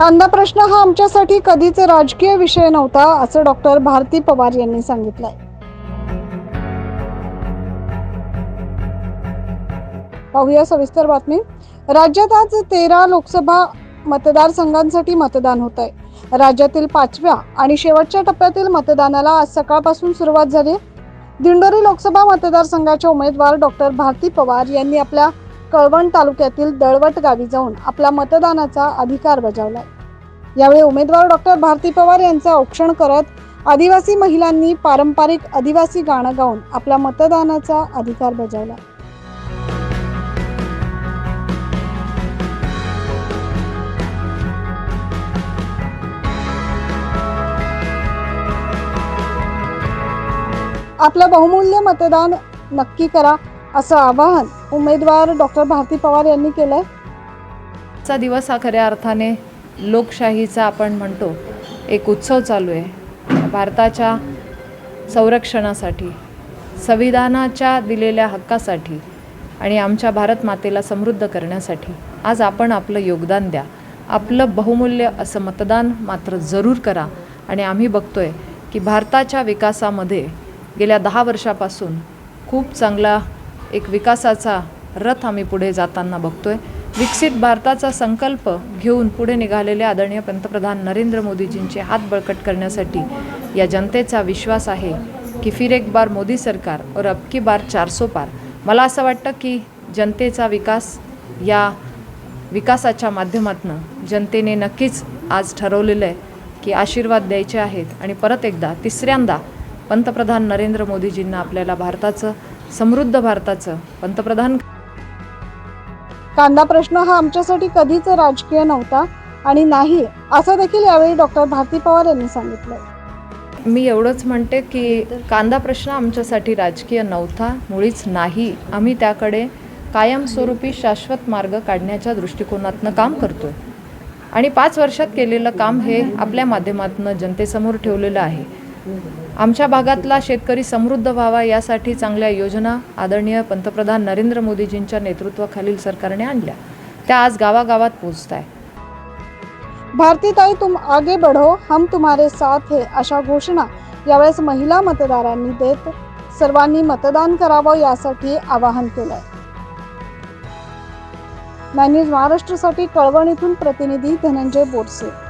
कांदा प्रश्न हा आमच्यासाठी कधीच राजकीय विषय नव्हता असं डॉक्टर भारती पवार यांनी सांगितलंय. पाहूया सविस्तर बातमी. राज्यात आज तेरा लोकसभा मतदारसंघांसाठी मतदान होत आहे राज्यातील पाचव्या आणि शेवटच्या टप्प्यातील मतदानाला आज सकाळपासून सुरुवात झाली. दिंडोरी लोकसभा मतदारसंघाच्या उमेदवार डॉक्टर भारती पवार यांनी आपल्या कळवण तालुक्यातील दळवट गावी जाऊन आपला मतदानाचा अधिकार बजावला. यावेळी उमेदवार डॉक्टर भारती पवार यांचं औक्षण करत आदिवासी महिलांनी पारंपरिक आदिवासी गाणं गाऊन आपला मतदानाचा अधिकार बजावला. आपलं बहुमूल्य मतदान नक्की करा. असं आवाहन उमेदवार डॉक्टर भारती पवार यांनी केलंय. चा दिवस हा खऱ्या अर्थाने लोकशाहीचा आपण म्हणतो एक उत्सव चालू आहे. भारताच्या संरक्षणासाठी संविधानाच्या दिलेल्या हक्कासाठी आणि आमच्या भारत मातेला समृद्ध करण्यासाठी आज आपण आपलं योगदान द्या. आपलं बहुमूल्य असं मतदान मात्र जरूर करा. आणि आम्ही बघतोय की भारताच्या विकासामध्ये गेल्या दहा वर्षापासून खूप चांगला एक विकासाचा रथ आम्ही पुढे जाताना बघतोय. विकसित भारताचा संकल्प घेऊन पुढे निघालेले आदरणीय पंतप्रधान नरेंद्र मोदीजींचे हात बळकट करण्यासाठी या जनतेचा विश्वास आहे की फिर एक बार मोदी सरकार और अब की बार चारसो पार. मला असं वाटतं की जनतेचा विकास या विकासाच्या माध्यमातून जनतेने नक्कीच आज ठरवलेलं आहे की आशीर्वाद द्यायचे आहेत आणि परत एकदा तिसऱ्यांदा पंतप्रधान नरेंद्र मोदीजींना आपल्याला भारताचं समृद्ध भारताचं. पंतप्रधान कांदा प्रश्न हा आमच्यासाठी कधीच राजकीय नव्हता आणि नाही असं देखील यावेळी डॉक्टर भारती पवार यांनी सांगितलंय. मी एवढंच म्हणते की कांदा प्रश्न आमच्यासाठी राजकीय नव्हता मुळीच नाही. आम्ही त्याकडे कायमस्वरूपी शाश्वत मार्ग काढण्याच्या दृष्टिकोनातनं काम करतोय. आणि पाच वर्षात केलेलं काम हे आपल्या माध्यमातून जनतेसमोर ठेवलेलं आहे. आमच्या भागातला शेतकरी समृद्ध व्हावा यासाठी चांगल्या योजना आदरणीय पंतप्रधान नरेंद्र मोदीजींच्या नेतृत्वाखालील सरकारने आणल्या. त्या आज गावागावात पोहोचत आहे भारती ताई तुम आगे बढ़ो हम तुम्हारे साथ हे अशा घोषणा यावेळेस महिला मतदारांनी देत सर्वांनी मतदान करावं यासाठी आवाहन केलंय. मॅन्यूज महाराष्ट्रासाठी कळवण इथून प्रतिनिधी धनंजय बोरसे.